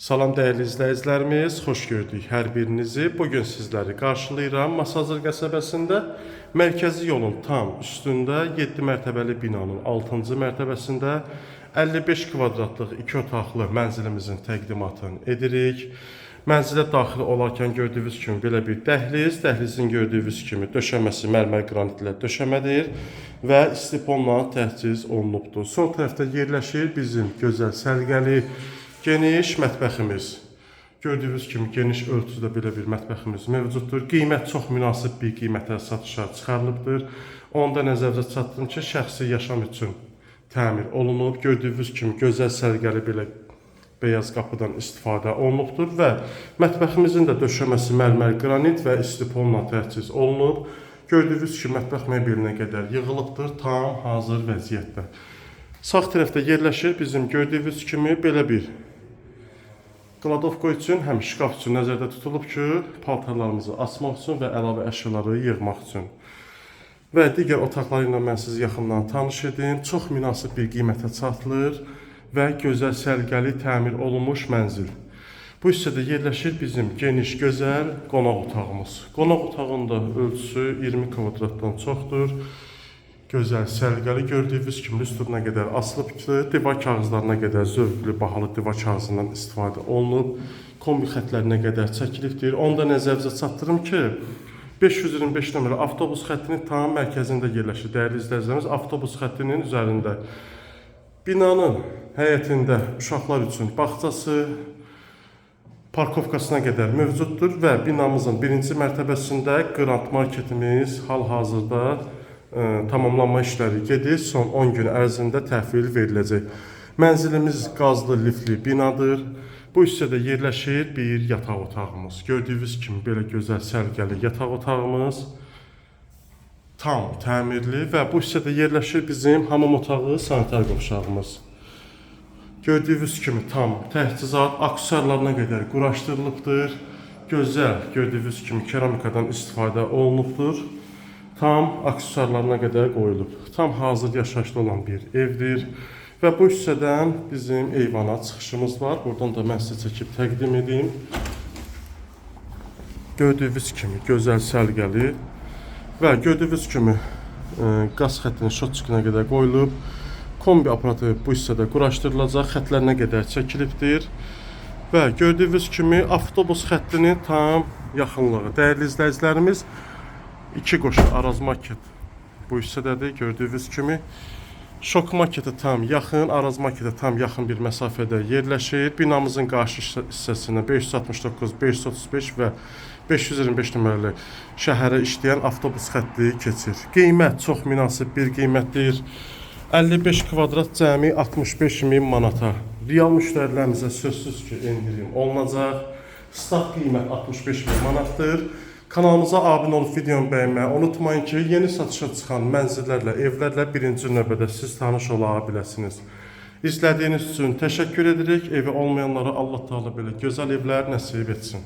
Salam dəyərli izləyicilərimiz, xoş gördük hər birinizi. Bu gün sizləri qarşılayıram Masazır qəsəbəsində mərkəzi yolun tam üstündə 7 mərtəbəli binanın 6-cı mərtəbəsində 55 kvadratlıq 2 otaqlı mənzilimizin təqdimatını edirik. Mənzilə daxil olarkən gördüyünüz kimi belə bir dəhliz, dəhlizin gördüyünüz kimi döşəməsi mərmər qranitlə döşəmədir və istiponla təchiz olunubdur. Sol tərəfdə yerləşir bizim gözəl səliqəli Geniş mətbəximiz. Gördüyünüz kimi geniş ölçüdə belə bir mətbəximiz mövcuddur. Qiymət çox münasib bir qiymətə satışa çıxarılıbdır. Onda nəzərdə çatdırım ki, şəxsi yaşam üçün təmir olunub. Gördüyünüz kimi gözəl səliqəli belə beyaz qapıdan istifadə olunubdur və mətbəximizin də döşəməsi mərmər qranit və istiponla təchiz olunub. Gördüyünüz kimi mətbəx mebelinə qədər yığılıbdır, tam hazır vəziyyətdə. Sağ tərəfdə yerləşir bizim gördüyünüz kimi belə bir Qladovka üçün həm şkaf üçün nəzərdə tutulub ki, paltarlarımızı asmaq üçün və əlavə əşyaları yığmaq üçün. Və digər otaqları ilə mən sizi yaxından tanış edim. Çox münasib bir qiymətə çatılır və gözəl səliqəli təmir olunmuş mənzil. Bu hissədə yerləşir bizim geniş, gözəl qonaq otağımız. Qonaq otağında ölçüsü 20 kvadratdan çoxdur. Gözəl, səliqəli gördüyünüz kimi üstünə qədər asılıbdır. Divar kağızlarına qədər zövqlü, bahalı divar kağızından istifadə olunub. Kombi xətlərinə qədər çəkilibdir. Onda nəzərinizə çatdırım ki, 525 nömrə avtobus xəttinin tam mərkəzində yerləşir. Dəyərli izləyicilərimiz, avtobus xəttinin üzərində binanın həyətində uşaqlar üçün bağçası, parkovkasına qədər mövcuddur və binamızın birinci mərtəbəsində Qrant Marketimiz hal-hazırda tamamlanma işləri gedir. Son 10 gün ərzində təhvil veriləcək. Mənzilimiz qazlı lifli binadır. Bu hissədə yerləşir bir yataq otağımız. Gördüyünüz kimi belə gözəl səliqəli yataq otağımız tam təmirli və bu hissədə yerləşir bizim hamam otağı, sanitar qovşağımız. Gördüyünüz kimi tam təchizat aksesuarlarına qədər quraşdırılıbdır. Gözəl, gördüyünüz kimi keramikadan istifadə olunubdur. Tam aksesuarlarına qədər qoyulub. Tam hazır yaşayışda olan bir evdir. Və bu hissədən bizim eyvana çıxışımız var. Buradan da mən sizə çəkib təqdim edeyim. Gördüyünüz kimi gözəl səliqəli və gördüyünüz kimi ə, qaz xəttinin şotçukuna qədər qoyulub. Kombi aparatı bu hissədə quraşdırılacaq, xətlərinə qədər çəkilibdir. Və gördüyünüz kimi avtobus xəttinin tam yaxınlığı. Dəyərli izləyicilərimiz, iki qoşu Araz Market bu hissədədir. Gördüyünüz kimi Şok marketə tam yaxın, Araz marketə tam yaxın bir məsafədə yerləşir. Binamızın qarşı hissə- hissəsində 569, 535 və 525 nömrəli şəhərə işləyən avtobus xətti keçir. Qiymət çox münasib bir qiymətdir. 55 kvadrat cəmi 65 min manata. Real müştərilərimizə sözsüz ki, endirim olunacaq. Start qiymət 65 min manatdır. Kanalımıza abunə olub videonu bəyənməyi unutmayın ki, yeni satışa çıxan mənzillərlə, evlərlə birinci növbədə siz tanış ola biləsiniz. İzlədiyiniz üçün təşəkkür edirik. Evi olmayanlara Allah Taala belə gözəl evlər nəsib etsin.